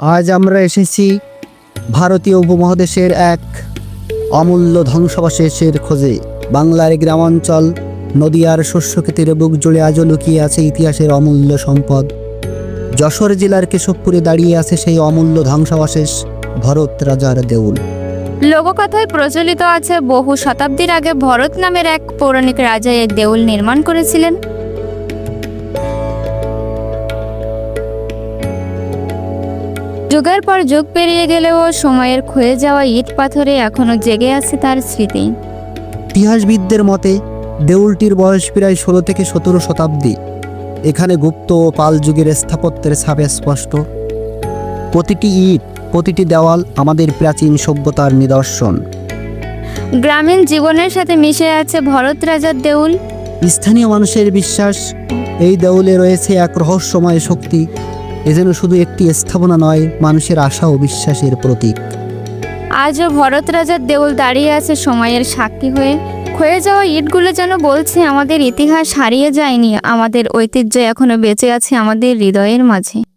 আজ আমরা এসেছি ভারতীয় উপমহাদেশের এক অমূল্য ধ্বংসাবশেষের খোঁজে। বাংলার গ্রামাঞ্চল, নদিয়ার শস্যক্ষেতের বুক জুড়ে আজও লুকিয়ে আছে ইতিহাসের অমূল্য সম্পদ। যশোর জেলার কেশবপুরে দাঁড়িয়ে আছে সেই অমূল্য ধ্বংসাবশেষ, ভরত রাজার দেউল। লোককথায় প্রচলিত আছে বহু শতাব্দীর আগে ভরত নামের এক পৌরাণিক রাজা এই দেউল নির্মাণ করেছিলেন। যুগের পর যুগ পেরিয়ে গেলেও সময়ের ক্ষয়ে যাওয়া ইট পাথরে এখনও জেগে আছে তার স্মৃতি। ইতিহাসবিদদের মতে দেউলটির বয়স প্রায় ষোলো থেকে সতেরো শতাব্দী। এখানে গুপ্ত ও পাল যুগের স্থাপত্যের ছাপে স্পষ্ট। প্রতিটি ইট প্রতিটি দেওয়াল আমাদের প্রাচীন সভ্যতার নিদর্শন। গ্রামীণ জীবনের সাথে মিশে আছে ভরত রাজার দেউল। স্থানীয় মানুষের বিশ্বাস এই দেউলে রয়েছে এক রহস্যময় শক্তি এ যেন শুধু একটি স্থাপনা নয়, মানুষের আশা ও বিশ্বাসের প্রতীক। আজও ভরত রাজার দেউল দাঁড়িয়ে আছে সময়ের সাক্ষী হয়ে। ক্ষয়ে যাওয়া ইটগুলো যেন বলছে, আমাদের ইতিহাস হারিয়ে যায়নি, আমাদের ঐতিহ্য এখনও বেঁচে আছে আমাদের হৃদয়ের মাঝে।